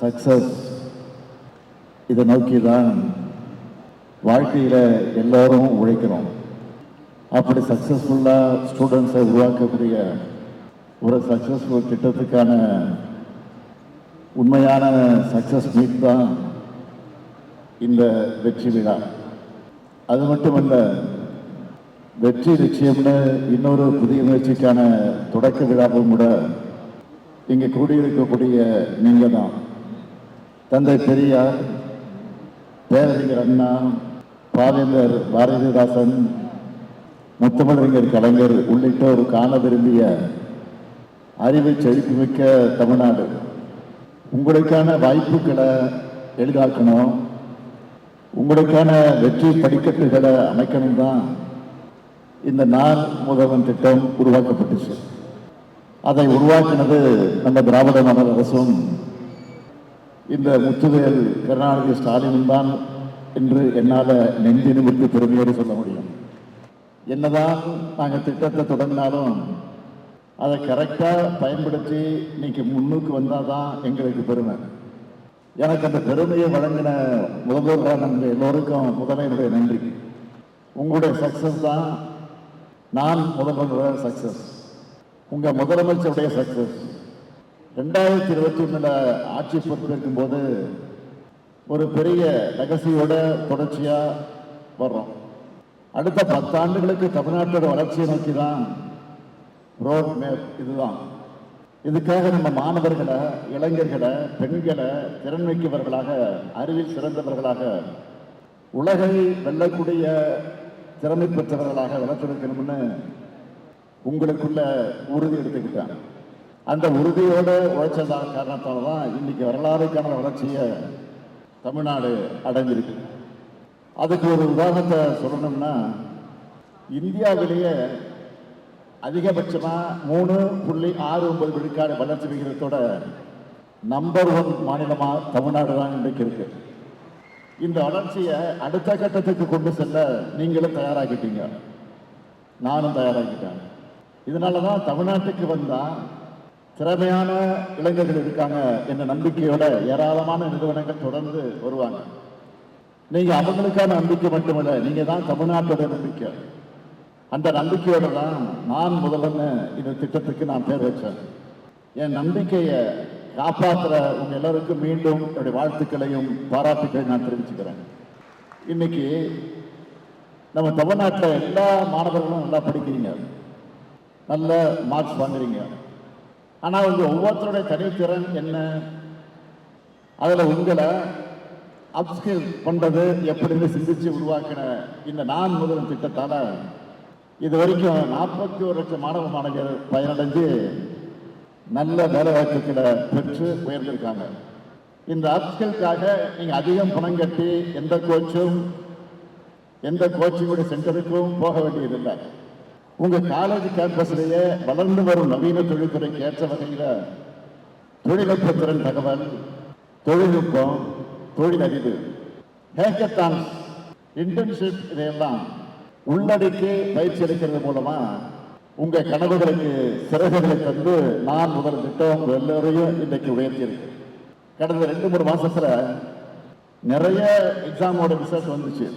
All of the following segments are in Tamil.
சக்சஸ் இதை நோக்கி தான் வாழ்க்கையில் எல்லோரும் உழைக்கிறோம். அப்படி சக்ஸஸ்ஃபுல்லாக ஸ்டூடெண்ட்ஸை உருவாக்கக்கூடிய ஒரு சக்ஸஸ்ஃபுல் திட்டத்துக்கான உண்மையான சக்ஸஸ் மீட் தான் இந்த வெற்றி விழா. அது மட்டுமல்ல வெற்றி நிச்சயம்னு இன்னொரு புதிய முயற்சிக்கான தொடக்க விழாவும் கூட இங்கே கூடியிருக்கக்கூடிய நீங்கள் தான் தந்தை பெரியார் பேரறிஞர் அண்ணா பாவேந்தர் பாரதிதாசன் முத்தமிழறிஞர் கலைஞர் உள்ளிட்டோர் காண விரும்பிய அறிவு செழிப்புமிக்க தமிழ்நாடு. உங்களுக்கான வாய்ப்புகளை எளிதாக்கணும். உங்களுக்கான வெற்றி படிக்கட்டுகளை அமைக்கணும் தான் இந்த நாள் முதல்வன் திட்டம் உருவாக்கப்பட்டுச்சு. அதை உருவாக்கினது நம்ம திராவிட மாடல் அரசும் இந்த முத்துவேல் கருணாநிதி ஸ்டாலினும் தான் என்று என்னால் நெஞ்சு நிமிர்ந்து பெருமையோடு சொல்ல முடியும். என்னதான் நாங்கள் திட்டத்தை தொடங்கினாலும் அதை கரெக்டாக பயன்படுத்தி இன்னைக்கு முன்னுக்கு வந்தால் தான் எங்களுக்கு பெருமை. எனக்கு அந்த பெருமையை வழங்கின முதல்வராக நன்றி எல்லோருக்கும் முதலையினுடைய நன்றி. உங்களுடைய சக்சஸ் தான் நான் முதல்வரோட சக்சஸ் உங்கள் முதலமைச்சருடைய சக்சஸ் ரெண்டாயிரத்தி இருபத்தி ஒன்றில் ஆட்சி பொறுப்பேற்கும் போது ஒரு பெரிய ரகசியோட தொடர்ச்சியாக வர்றோம். அடுத்த பத்தாண்டுகளுக்கு தமிழ்நாட்டோட வளர்ச்சியை நோக்கி தான் ரோட் மேப் இதுதான். இதுக்காக நம்ம மாணவர்களை இளைஞர்களை பெண்களை திறன்மிக்கவர்களாக அறிவில் சிறந்தவர்களாக உலகை வெல்லக்கூடிய திறமை பெற்றவர்களாக வளர்த்தெடுக்கணும்னு உங்களுக்குள்ள உறுதி எடுத்துக்கிட்டாங்க அந்த உறுதியோடு உழைச்சதான காரணத்தால் தான் இன்னைக்கு வரலாறுக்கான வளர்ச்சியை தமிழ்நாடு அடைஞ்சிருக்கு. அதுக்கு ஒரு உதாரணத்தை சொல்லணும்னா இந்தியாவிலேயே அதிகபட்சமாக மூணு புள்ளி ஆறு ஒன்பது விழுக்காடு வளர்ச்சி விகிதத்தோட நம்பர் ஒன் மாநிலமாக தமிழ்நாடு தான் இன்றைக்கு இருக்கு. இந்த வளர்ச்சியை அடுத்த கட்டத்துக்கு கொண்டு செல்ல நீங்களும் தயாராகிட்டீங்க. நானும் தயாராகிட்டேன். இதனால தான் தமிழ்நாட்டுக்கு வந்தால் திறமையான இளைஞர்கள் இருக்காங்க என்ற நம்பிக்கையோட ஏராளமான நிறுவனங்கள் தொடர்ந்து வருவாங்க. நீங்க அவங்களுக்கான நம்பிக்கை மட்டுமல்ல நீங்க தான் தமிழ்நாட்டோட நம்பிக்கை. அந்த நம்பிக்கையோட தான் நான் முதல்ல இந்த திட்டத்துக்கு நான் பேர் வச்சேன். என் நம்பிக்கையை காப்பாற்றுற உங்க எல்லாருக்கும் மீண்டும் என்னுடைய வாழ்த்துக்களையும் பாராட்டுக்களையும் நான் தெரிவிச்சுக்கிறேன். இன்னைக்கு நம்ம தமிழ்நாட்டில் எல்லா மாணவர்களும் நல்லா படிக்கிறீங்க. நல்ல மார்க்ஸ் வாங்குறீங்க. ஆனால் வந்து ஒவ்வொருத்தருடைய தனித்திறன் என்ன? அதில் உங்களை அப்ஸ்கில் பண்றது எப்படின்னு சிந்திச்சு உருவாக்கின இந்த நான் முதல் திட்டத்தால இது வரைக்கும் நாற்பத்தி ஒரு லட்சம் மாணவ மாணவியர் பயனடைஞ்சு நல்ல வேலை வாய்ப்புகளை பெற்று உயர்ந்திருக்காங்க. இந்த அப்ஸ்கில்காக நீங்க அதிகம் பணம் கட்டி எந்த கோச்சும் எந்த கோச்சிங்குடைய சென்டருக்கும் போக வேண்டியதில்லை. உங்க காலேஜ் கேம்பஸ்லேயே வளர்ந்து வரும் நவீன தொழில்துறைக்கு ஏற்ற வகையில் தொழில்நுட்ப திறன் தகவல் தொழில்நுட்பம் தொழிலறிவு ஹேக்கத்தான் இன்டர்ன்ஷிப் இதையெல்லாம் உள்ளடக்கி பயிற்சி அளிக்கிறது மூலமா உங்க கனவுகளுக்கு சிறகுகளை தந்து நான் முதல் திட்டம் எல்லோரையும் இன்றைக்கு உயர்த்தியிருக்கு. கடந்த ரெண்டு மூணு மாசத்துல நிறைய எக்ஸாமோட ரிசல்ட் வந்துச்சு.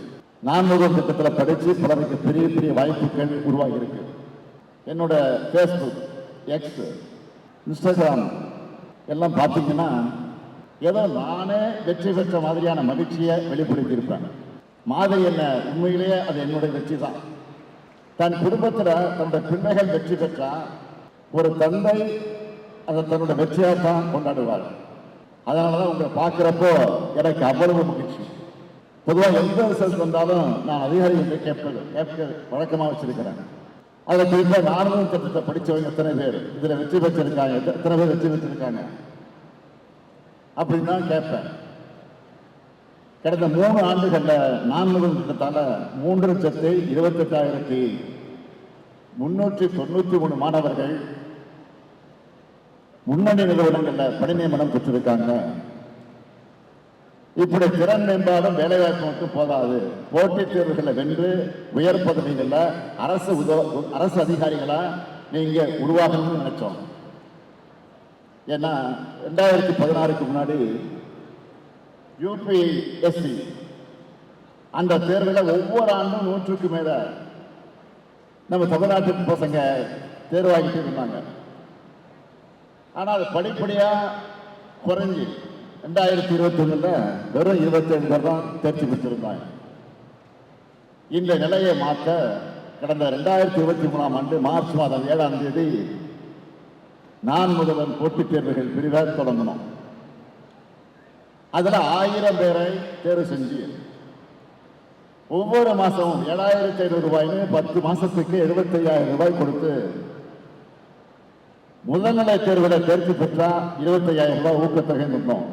நான் திட்டத்தில் படித்து பலருக்கு பெரிய பெரிய வாய்ப்புகள் உருவாகி இருக்கு என்னோட ஃபேஸ்புக் எக்ஸ் இன்ஸ்டாகிராம் எல்லாம் பார்த்தீங்கன்னா ஏதோ நானே வெற்றி பெற்ற மாதிரியான மகிழ்ச்சியை வெளிப்படுத்தியிருப்பேன் மாதிரி என்ன உண்மையிலேயே அது என்னுடைய வெற்றி தான். தன் குடும்பத்தில் தன்னுடைய பிள்ளைகள் வெற்றி பெற்றா ஒரு தந்தை அதை தன்னோட வெற்றியாக தான் கொண்டாடுவார். அதனால தான் உங்களை பார்க்குறப்போ எனக்கு அவ்வளவு மகிழ்ச்சி. பொதுவாக எந்த ரிசல்ட் வந்தாலும் நான் அதிகாரிகள் கேட்பது கேட்க வழக்கமாக வச்சிருக்கிறேன். அதில் குறிப்பாக நானும் திட்டத்தை படித்தவங்க எத்தனை பேர் இதில் வெற்றி பெற்றிருக்காங்க எத்தனை பேர் வெற்றி பெற்றிருக்காங்க அப்படின்னு தான் கேட்பேன். கடந்த மூணு ஆண்டுகளில் நான்கு திட்டத்தால் மூன்று லட்சத்தி இருபத்தெட்டாயிரத்தி முன்னூற்றி தொண்ணூற்றி மூணு மாணவர்கள் முன்னணி நிறுவனங்களில் பணி நியமனம் பெற்றிருக்காங்க. இப்படி திறன் மேம்பாடும் வேலைவாய்ப்பு மட்டும் போதாது போட்டித் தேர்வுகளை வென்று உயர் பதவிகள்ல அரசு உதவ அரசு அதிகாரிகளா நீங்க உருவாகணும்னு நினைச்சோம். ஏன்னா ரெண்டாயிரத்தி பதினாறுக்கு முன்னாடி யூபிஎஸ்சி அந்த தேர்வில் ஒவ்வொரு ஆண்டும் நூற்றுக்கு மேல நம்ம தமிழ்நாட்டு பசங்க தேர்வாகிட்டு இருந்தாங்க. ஆனால் அது படிப்படியாக குறைஞ்சி ரெண்டாயிரத்தி இருபத்தி ஒண்ணுல வெறும் இருபத்தேழு பேர் தான் தேர்ச்சி பெற்றிருந்தாங்க. இந்த நிலையை மாற்ற கடந்த ரெண்டாயிரத்தி இருபத்தி மூணாம் ஆண்டு மார்ச் மாதம் ஏழாம் தேதி நான் முதல்வன் போட்டித் தேர்வுகள் பிரிவை தொடங்கணும் அதுல ஆயிரம் பேரை தேர்வு செஞ்சு ஒவ்வொரு மாசமும் ஏழாயிரத்தி ஐநூறு ரூபாய்னு பத்து மாசத்துக்கு எழுபத்தையாயிரம் ரூபாய் கொடுத்து முதல்நிலை தேர்வில் தேர்ச்சி பெற்றா இருபத்தையாயிரம் ரூபாய் ஊக்கத்தொகை இருந்தோம்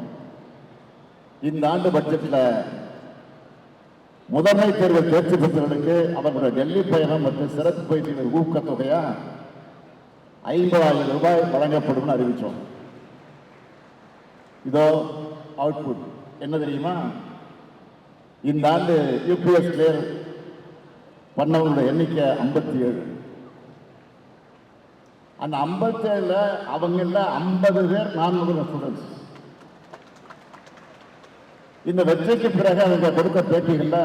இந்த ஆண்டு பட்ஜெட்டில் முதன்மை தேர்வில் தேர்ச்சி பெற்றவர்களுக்கு அவர்களுடைய டெல்லி பயணம் மற்றும் சிறப்பு பயிற்சியின் ஊக்கத்தொகையா ஐம்பதாயிரம் ரூபாய் வழங்கப்படும் அறிவித்தோம். இதோ அவுட்புட் என்ன தெரியுமா? இந்த ஆண்டு யூபிஎஸ் கிளியர் பண்ணவங்களுடைய எண்ணிக்கை ஐம்பத்தி ஏழு அந்த ஐம்பத்தி ஏழுல அவங்கள ஐம்பது பேர் நான் ஸ்டூடெண்ட்ஸ் இந்த வெற்றிக்கு பிறகு அவங்க கொடுத்த பேட்டிகள்ல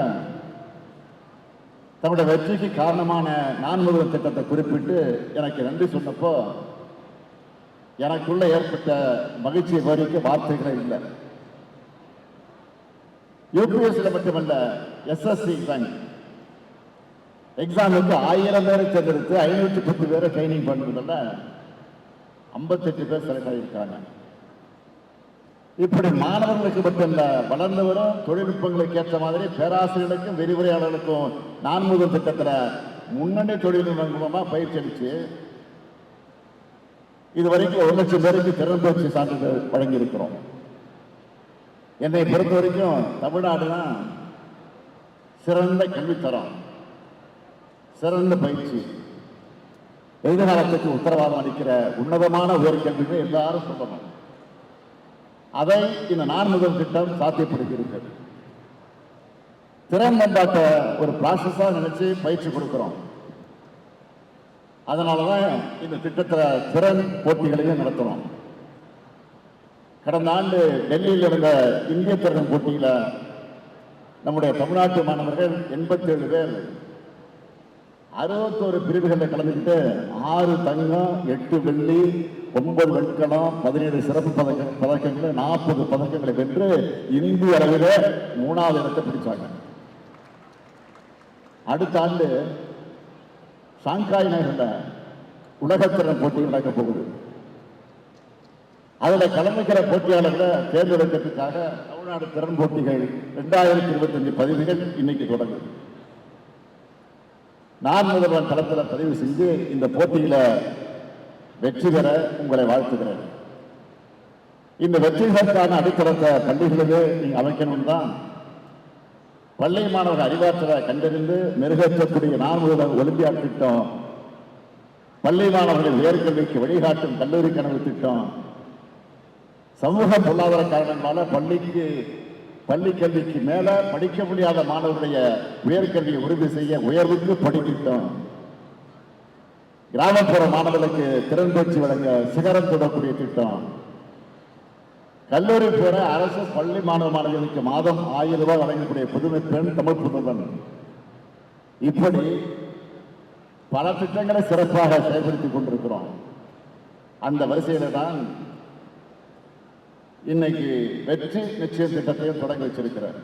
தன்னுடைய வெற்றிக்கு காரணமான நான் முதல் திட்டத்தை குறிப்பிட்டு எனக்கு நன்றி சொன்னப்போ எனக்குள்ள ஏற்பட்ட மகிழ்ச்சியை வரைக்கும் வார்த்தைகளே இல்லை. யூபிஎஸ்சியில் மட்டுமல்ல எஸ்எஸ்சி எக்ஸாம் எக்ஸாமுக்கு ஆயிரம் பேரை தேர்ந்தெடுத்து ஐநூற்றி பத்து பேரை ட்ரைனிங் பண்ணுறதுல ஐம்பத்தெட்டு பேர் செலக்ட் ஆகியிருக்காங்க இப்படி மாணவர்களுக்கு மட்டுமல்ல வளர்ந்து வரும் தொழில்நுட்பங்களுக்கு ஏற்ற மாதிரி பேராசிரியர்களுக்கும் விரிவுரையாளர்களுக்கும் நான் முதல் திட்டத்தில் முன்னணி தொழில்நுட்பம் மூலமாக பயிற்சி அளித்து இது வரைக்கும் ஒரு லட்சம் பேருக்கு திறன் பயிற்சி சான்றிதழ் வழங்கியிருக்கிறோம். என்னை பொறுத்த வரைக்கும் தமிழ்நாடுனா சிறந்த கல்வித்தரம் சிறந்த பயிற்சி. எதிர்காலத்துக்கு உத்தரவாதம் அளிக்கிற உன்னதமான உயர்கல்வின்னு எல்லாரும் சொல்லணும். அதை இந்த நான் முதல் திட்டம் சாத்தியப்படுத்தியிருக்கிறது திறன் மேம்பாட்டை ஒரு ப்ராசஸாக நினைச்சு பயிற்சி கொடுக்குறோம். அதனால தான் இந்த திட்டத்தில் திறன் போட்டிகளையும் நடத்துகிறோம் கடந்த ஆண்டு டெல்லியில் இருந்த இந்திய திறன் போட்டியில் நம்முடைய தமிழ்நாட்டு மாணவர்கள் எண்பத்தேழு பேர். அறுபத்தோரு பிரிவுகளில் கலந்துக்கிட்டு ஆறு தங்கம் எட்டு வெள்ளி ஒன்பது வெண்கலம் பதினேழு சிறப்பு பதக்க பதக்கங்கள் நாற்பது பதக்கங்களை வென்று இந்திய அளவில் மூணாவது இடத்தை பிடிச்சாங்க. அடுத்த ஆண்டு சாங்காய் நகர்ல உலகத்திறன் போட்டி நடக்க போகுது. அதில் கலந்துக்கிற போட்டியாளர்களை தேர்ந்தெடுக்கிறதுக்காக தமிழ்நாடு திறன் போட்டிகள் ரெண்டாயிரத்தி இருபத்தஞ்சு பதிவுகள் இன்னைக்கு தொடங்குது. நான் முதல்வன் தளத்தில் பதிவு செஞ்சு இந்த போட்டியில வெற்றி பெற உங்களை வாழ்த்துகிறேன். இந்த வெற்றிகளுக்கான அடித்தளத்தை பள்ளிகளுக்கு நீங்க அமைக்கணும் தான் பள்ளி மாணவர் அறிவாற்றலை கண்டறிந்து மெருகேற்றக்கூடிய நான்கு ஒலிம்பியாட் திட்டம் பள்ளி மாணவர்கள் உயர்கல்விக்கு வழிகாட்டும் கல்லூரி கனவு திட்டம் சமூக பொருளாதார காரணங்களால் பள்ளிக்கு பள்ளி கல்விக்கு மேல படிக்க முடியாத மாணவர்களுடைய உயர்கல்வியை உறுதி செய்ய உயர்வுக்கு படித்திட்டம் கிராமப்புற மாணவர்களுக்கு திறன் பயிற்சி வழங்க சிகரம் தொடக்கூடிய திட்டம். கல்லூரி பெற அரசு பள்ளி மாணவ மாணவிகளுக்கு மாதம் ஆயிரம் ரூபாய் வழங்கக்கூடிய புதுமை பெண் தமிழ் புதுவன். இப்படி பல திட்டங்களை சிறப்பாக செயல்படுத்திக் கொண்டிருக்கிறோம். அந்த வரிசையில தான் இன்னைக்கு வெற்றி நிச்சயம் திட்டத்தையும் தொடங்கி வச்சிருக்கிறார்.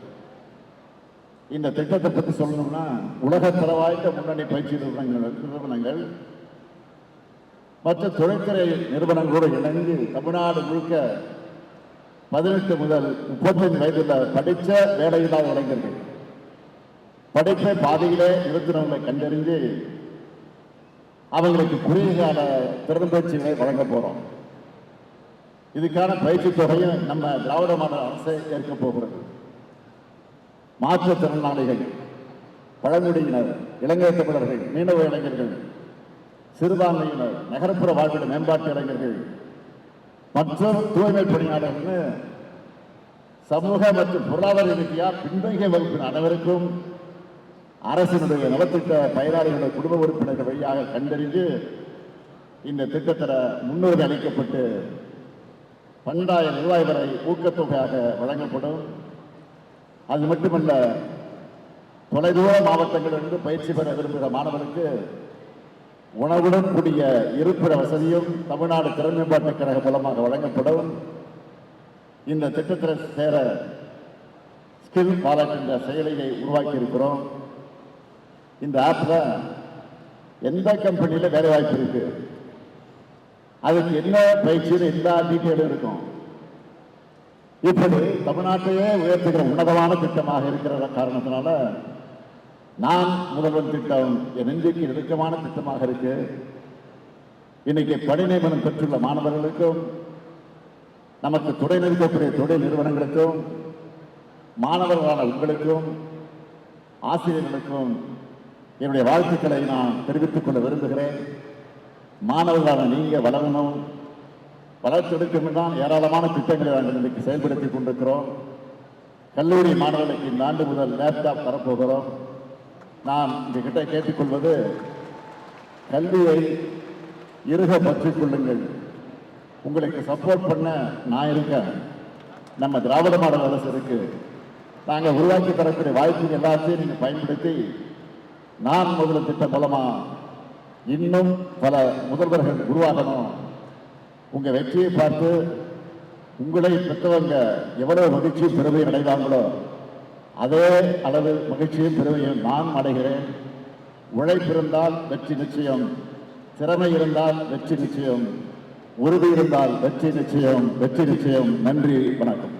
இந்த திட்டத்தை பற்றி சொல்லணும்னா உலக தரவாய்ந்த முன்னணி பயிற்சி நிறுவனங்கள் நிறுவனங்கள் மற்ற தொழில்துறை நிறுவனங்களோடு இணைந்து தமிழ்நாடு முழுக்க பதினெட்டு முதல் முப்பத்தஞ்சு வயதில் படித்த வேலையில்லாத இளைஞர்கள். படிப்பை பாதையிலே நிறுத்தினவங்களை கண்டறிந்து அவங்களுக்கு குறுகிய திறன்பயிற்சிகளை வழங்க போகிறோம் இதுக்கான பயிற்சி தொகையும் நம்ம திராவிட மாடல் அரசு ஏற்க போகிறது. மாற்றுத்திறனாளிகள் பழங்குடியினர் இலங்கை தமிழர்கள் மீனவ இளைஞர்கள் சிறுபான்மையினர் நகர்ப்புற வாழ்விட மேம்பாட்டு இளைஞர்கள் மற்றும் தூய்மை பணியாளர்கள் சமூக மற்றும் பொருளாதார ரீதியாக பின்தங்கிய வகுப்பின் அனைவருக்கும் அரசினுடைய நலத்திட்ட பயனாளிகளுடைய குடும்ப உறுப்பினர்கள் வழியாக கண்டறிந்து இந்த திட்டத்தில் முன்னுரிமை அளிக்கப்பட்டு பன்னெண்டாயிரம் ரூபாய் வரை ஊக்கத்தொகையாக வழங்கப்படும். அது மட்டுமல்ல தொலைதூர மாவட்டங்களிலிருந்து பயிற்சி பெற விரும்புகிற மாணவர்களுக்கு உணவுடன் கூடிய இருப்பிட வசதியும் தமிழ்நாடு திறன் மேம்பாட்டுக் கழகம் மூலமாக வழங்கப்படும். இந்த திட்டத்தில் சேர ஸ்கில் வாலெட் என்ற செயலியை உருவாக்கி இருக்கிறோம் இந்த ஆப்பில் எந்த கம்பெனியில் வேலை வாய்ப்பு இருக்கு? அதுக்கு என்ன பயிற்சியில் எல்லா டீட்டெயிலும் இருக்கும். இப்படி தமிழ்நாட்டையே உயர்த்துகிற உன்னதமான திட்டமாக இருக்கிற காரணத்தினால நான் முதல்வன் திட்டம் என் நெஞ்சுக்கு நெருக்கமான திட்டமாக இருக்கு. இன்னைக்கு பணி நியமனம் பெற்றுள்ள மாணவர்களுக்கும் நமக்கு துணை நிறுத்தக்கூடிய தொழில் நிறுவனங்களுக்கும் மாணவர்களான உங்களுக்கும் ஆசிரியர்களுக்கும் என்னுடைய வாழ்த்துக்களை நான் தெரிவித்துக் கொள்ள விரும்புகிறேன். மாணவர்களான நீங்க வளரணும். வளர்ச்செடுக்கும் தான் ஏராளமான திட்டங்களை நாங்கள் இன்றைக்கு செயல்படுத்தி கொண்டிருக்கிறோம். கல்லூரி மாணவர்களுக்கு இந்த ஆண்டு முதல் லேப்டாப் தரப்போகிறோம் நான் இந்த கேட்டுக்கொள்வது கல்வியை இருக பற்றிக் கொள்ளுங்கள். உங்களுக்கு சப்போர்ட் பண்ண நான் இருக்கேன். நம்ம திராவிட மாடல் அரசு இருக்கு. நாங்கள் உருவாக்கி தரக்கூடிய வாய்ப்பு எல்லாத்தையும் நீங்கள் பயன்படுத்தி நான் முதல திட்டம் மூலமா இன்னும் பல முதல்வர்கள் உருவாகணும். உங்கள் வெற்றியை பார்த்து உங்களை பெற்றவங்க எவ்வளவு மகிழ்ச்சி பெருமை அடைவாங்களோ அதே அளவு மகிழ்ச்சியும் பெருமையும் நான் அடைகிறேன். உழைப்பிருந்தால் வெற்றி நிச்சயம். திறமை இருந்தால் வெற்றி நிச்சயம். உறுதி இருந்தால் வெற்றி நிச்சயம். வெற்றி நிச்சயம். நன்றி வணக்கம்.